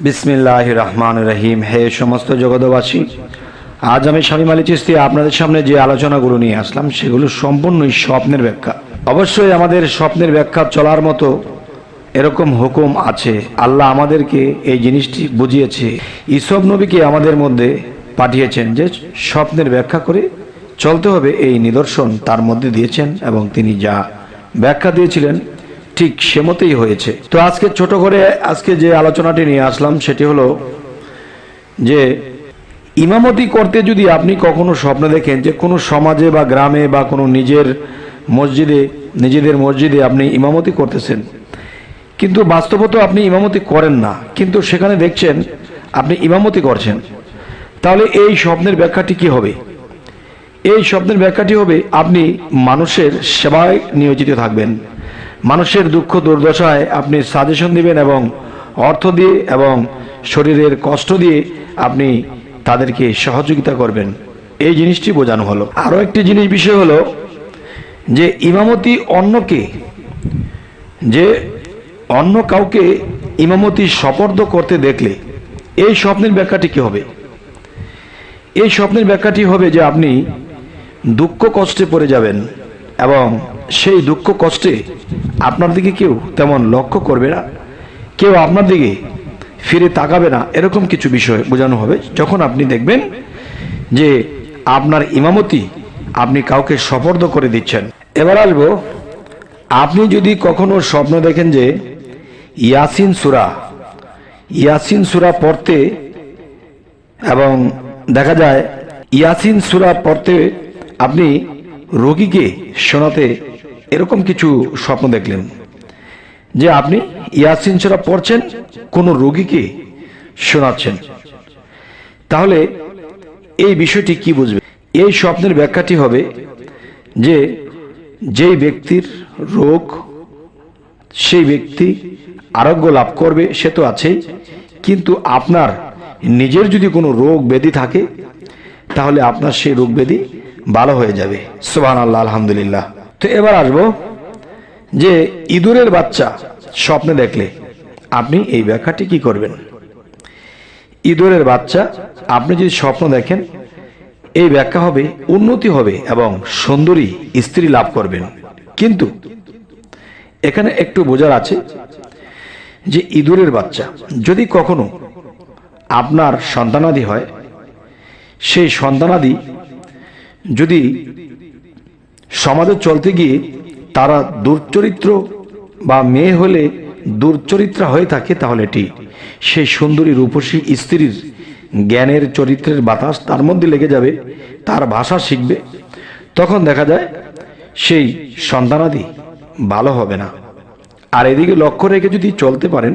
বিসমিল্লাহ রহমান রহিম। হে সমস্ত জগতবাসী আজ আমি স্বামী মালি চিস্তি আপনাদের সামনে যে আলোচনাগুলো নিয়ে আসলাম, সেগুলো সম্পূর্ণই স্বপ্নের ব্যাখ্যা। অবশ্যই আমাদের স্বপ্নের ব্যাখ্যা চলার মতো এরকম হুকুম আছে। আল্লাহ আমাদেরকে এই জিনিসটি বুঝিয়েছে। ইসব নবীকে আমাদের মধ্যে পাঠিয়েছেন যে স্বপ্নের ব্যাখ্যা করে চলতে হবে। এই নিদর্শন তার মধ্যে দিয়েছেন এবং তিনি যা ব্যাখ্যা দিয়েছিলেন ঠিক সে মতেই হয়েছে। তো আজকে ছোট করে আজকে যে আলোচনাটি নিয়ে আসলাম, সেটি হলো যে ইমামতি করতে যদি আপনি কখনো স্বপ্ন দেখেন যে কোনো সমাজে বা গ্রামে বা কোনো নিজের মসজিদে, নিজেদের মসজিদে আপনি ইমামতি করতেছেন, কিন্তু বাস্তবত আপনি ইমামতি করেন না, কিন্তু সেখানে দেখছেন আপনি ইমামতি করছেন, তাহলে এই স্বপ্নের ব্যাখ্যাটি কি হবে? এই স্বপ্নের ব্যাখ্যাটি হবে আপনি মানুষের সেবায় নিয়োজিত থাকবেন। মানুষের দুঃখ দুর্দশায় আপনি সাজেশন দিবেন এবং অর্থ দিয়ে এবং শরীরের কষ্ট দিয়ে আপনি তাদেরকে সহযোগিতা করবেন। এই জিনিসটি বোঝানো হলো। আরও একটি জিনিস বিষয় হলো যে ইমামতি অন্যকে, যে অন্য কাউকে ইমামতি সপর্দ করতে দেখলে এই স্বপ্নের ব্যাখ্যাটি কী হবে? এই স্বপ্নের ব্যাখ্যাটি হবে যে আপনি দুঃখ কষ্টে পড়ে যাবেন। এবং সেই দুঃখ কষ্টে আপনার দিকে কেউ তেমন লক্ষ্য করবে না। কেউ আপনার দিকে ফিরে তাকাবে না, এরকম কিছু বিষয় বোঝানো হবে। যখন আপনি দেখবেন যে আপনার ইমামতি আপনি কাউকে সপর্দ করে দিচ্ছেন। এবার আসব, আপনি যদি কখনো স্বপ্ন দেখেন যে ইয়াসিন সুরা ইয়াসিন সুরা পড়তে এবং দেখা যায় ইয়াসিন সুরা পড়তে আপনি রোগীকে শোনাতে এরকম কিছু স্বপ্ন দেখলেন যে আপনি ইয়াসিন সুরা পড়ছেন, কোনো রোগীকে শোনাচ্ছেন। তাহলে এই বিষয়টি কি বুঝবে? এই স্বপ্নের ব্যাখ্যাটি হবে যে যেই ব্যক্তির রোগ, সেই ব্যক্তি আরোগ্য লাভ করবে, সে তো আছেই। কিন্তু আপনার নিজের যদি কোনো রোগ ব্যাধি থাকে, তাহলে আপনার সেই রোগ ব্যাধি ভালো হয়ে যাবে। সোহান আল্লাহ আলহামদুলিল্লাহ। তো এবার আসব যে ইঁদুরের বাচ্চা স্বপ্নে দেখলে আপনি এই ব্যাখ্যাটি কি করবেন? ইঁদুরের বাচ্চা, আপনি যদি স্বপ্ন দেখেন, এই ব্যাখ্যা হবে, উন্নতি হবে এবং সুন্দরী স্ত্রী লাভ করবেন। কিন্তু এখানে একটু বোঝার আছে যে ইঁদুরের বাচ্চা যদি কখনো আপনার সন্তানাদি হয়, সেই সন্তানাদি যদি সমাজে চলতে গিয়ে তারা দুর্চরিত্র বা মেয়ে হলে দুর্চরিত্রা হয়ে থাকে, তাহলে এটি। সেই সুন্দরী রূপসী স্ত্রীর জ্ঞানের চরিত্রের বাতাস তার মধ্যে লেগে যাবে, তার ভাষা শিখবে। তখন দেখা যায় সেই সন্তানাদি ভালো হবে না। আর এদিকে লক্ষ্য রেখে যদি চলতে পারেন,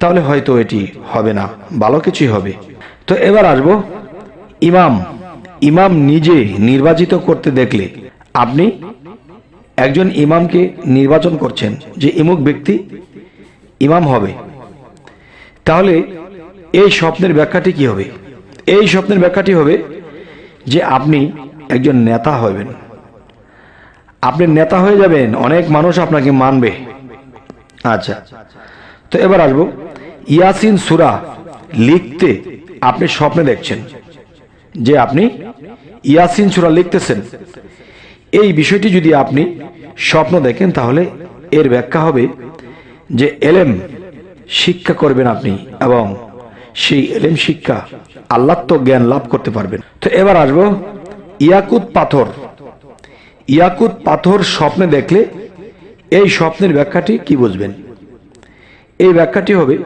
তাহলে হয়তো এটি হবে না, ভালো কিছুই হবে। তো এবার আসব ইমাম ইমাম নিজে নির্বাচিত করতে দেখলে আপনি একজন ইমামকে নির্বাচন করছেন যে ইমুক ব্যক্তি ইমাম হবে। তাহলে এই স্বপ্নের ব্যাখ্যাটি কি হবে? এই স্বপ্নের ব্যাখ্যাটি হবে যে আপনি একজন নেতা হবেন। আপনি নেতা হয়ে যাবেন, অনেক মানুষ আপনাকে মানবে। আচ্ছা তো এবার আসব। ইয়াসিন সুরা লিখতে আপনি স্বপ্নে দেখছেন। যে আপনি ইয়াসিন সুরা লিখতেছেন। এই বিষয়টি যদি আপনি স্বপ্ন দেখেন, তাহলে এর ব্যাখ্যা হবে যে এলেম শিক্ষা করবেন আপনি এবং সেই এলেম শিক্ষা আল্লাত্ম জ্ঞান লাভ করতে পারবেন। তো এবার আসব ইয়াকুত পাথর। ইয়াকুত পাথর স্বপ্নে দেখলে এই স্বপ্নের ব্যাখ্যাটি কি বুঝবেন? এই ব্যাখ্যাটি হবে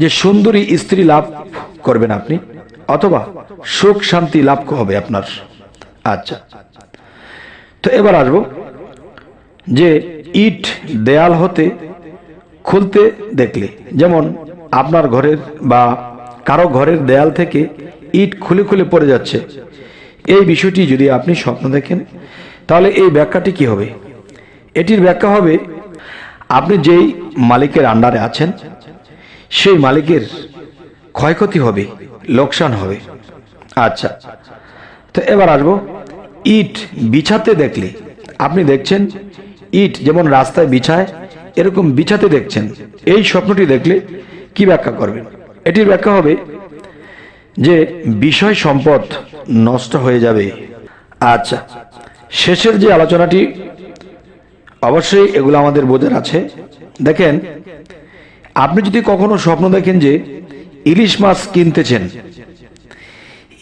যে সুন্দরী স্ত্রী লাভ করবেন আপনি। অথবা সুখ শান্তি লাভ হবে আপনার। আচ্ছা। তো এবার আসব যে ইট দেয়াল হতে খুলতে দেখলে, যেমন আপনার ঘরের বা কারও ঘরের দেয়াল থেকে ইট খুলে খুলে পড়ে যাচ্ছে। এই বিষয়টি যদি আপনি স্বপ্ন দেখেন, তাহলে এই ব্যাখ্যাটি কি হবে? এটির ব্যাখ্যা হবে, আপনি যেই মালিকের আন্ডারে আছেন, সেই মালিকের ক্ষয়ক্ষতি হবে। লোকসান হবে। আচ্ছা। তো এবার আসব। ইট বিছাতে দেখলে, আপনি দেখছেন, ইট যেমন রাস্তায় বিছায়, এরকম বিছাতে দেখছেন। এই স্বপ্নটি দেখলে কি ব্যাখ্যা করবেন? এটির ব্যাখ্যা হবে যে বিষয় সম্পদ নষ্ট হয়ে যাবে। আচ্ছা শেষের যে আলোচনাটি, অবশ্যই এগুলো আমাদের বোঝার আছে। দেখেন, আপনি যদি কখনো স্বপ্ন দেখেন যে ইলিশ মাছ কিনতেছেন।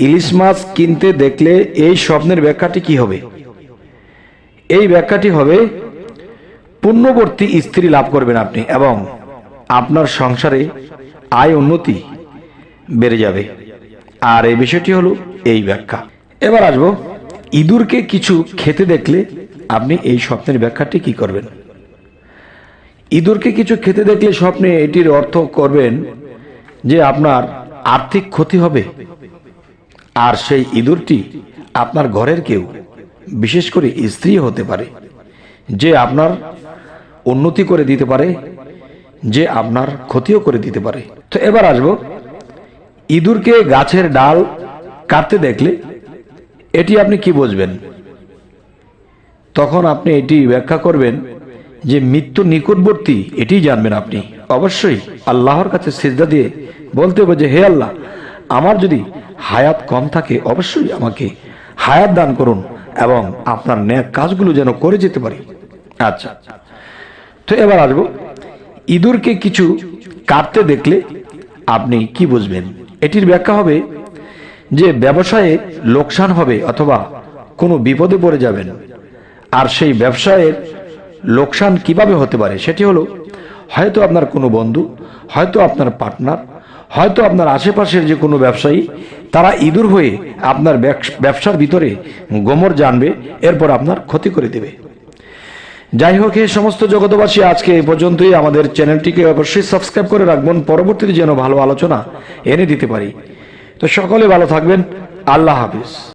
ইলিশ মাছ কিনতে দেখলে এই স্বপ্নের ব্যাখ্যাটি কি হবে? এই ব্যাখ্যাটি হবে পূর্ণবর্তী স্ত্রী লাভ করবেন আপনি এবং আপনার সংসারে আয় উন্নতি বেড়ে যাবে। আর এই বিষয়টি হলো এই ব্যাখ্যা। এবার আসব, ইঁদুরকে কিছু খেতে দেখলে আপনি এই স্বপ্নের ব্যাখ্যাটি কি করবেন? ইঁদুরকে কিছু খেতে দেখলে স্বপ্নে এটির অর্থ করবেন যে আপনার আর্থিক ক্ষতি হবে। আর সেই ইঁদুরটি আপনার ঘরের কেউ, বিশেষ করে স্ত্রী হতে পারে, যে আপনার উন্নতি করে দিতে পারে, যে আপনার ক্ষতিও করে দিতে পারে। তো এবার আসব, ইঁদুরকে গাছের ডাল কাটতে দেখলে এটি আপনি কি বুঝবেন? তখন আপনি এটি ব্যাখ্যা করবেন যে মৃত্যু নিকটবর্তী এটি জানবেন আপনি। অবশ্যই আল্লাহর কাছে সিজদা দিয়ে বলতে হবে যে, হে আল্লাহ, আমার যদি হায়াত কম থাকে, অবশ্যই আমাকে হায়াত দান করুন এবং আপনার ন্যাক কাজগুলো যেন করে যেতে পারি। আচ্ছা তো এবার আসব। ইঁদুরকে কিছু কাটতে দেখলে আপনি কি বুঝবেন? এটির ব্যাখ্যা হবে যে, ব্যবসায়ে লোকসান হবে অথবা কোনো বিপদে পড়ে যাবেন। আর সেই ব্যবসায়ের লোকসান কীভাবে হতে পারে? সেটি হলো, হয়তো আপনার কোনো বন্ধু, হয়তো আপনার পার্টনার, হয়তো আপনার আশেপাশের যে কোনো ব্যবসায়ী, তারা ইঁদুর হয়ে আপনার ব্যবসার ভিতরে গোমর জানবে, এরপর আপনার ক্ষতি করে দেবে। যাই হোক, এই সমস্ত জগতবাসী আজকে এই পর্যন্তই। আমাদের চ্যানেলটিকে অবশ্যই সাবস্ক্রাইব করে রাখবেন। পরবর্তীতে যেন ভালো আলোচনা এনে দিতে পারি। তো সকলে ভালো থাকবেন। আল্লাহ হাফিজ।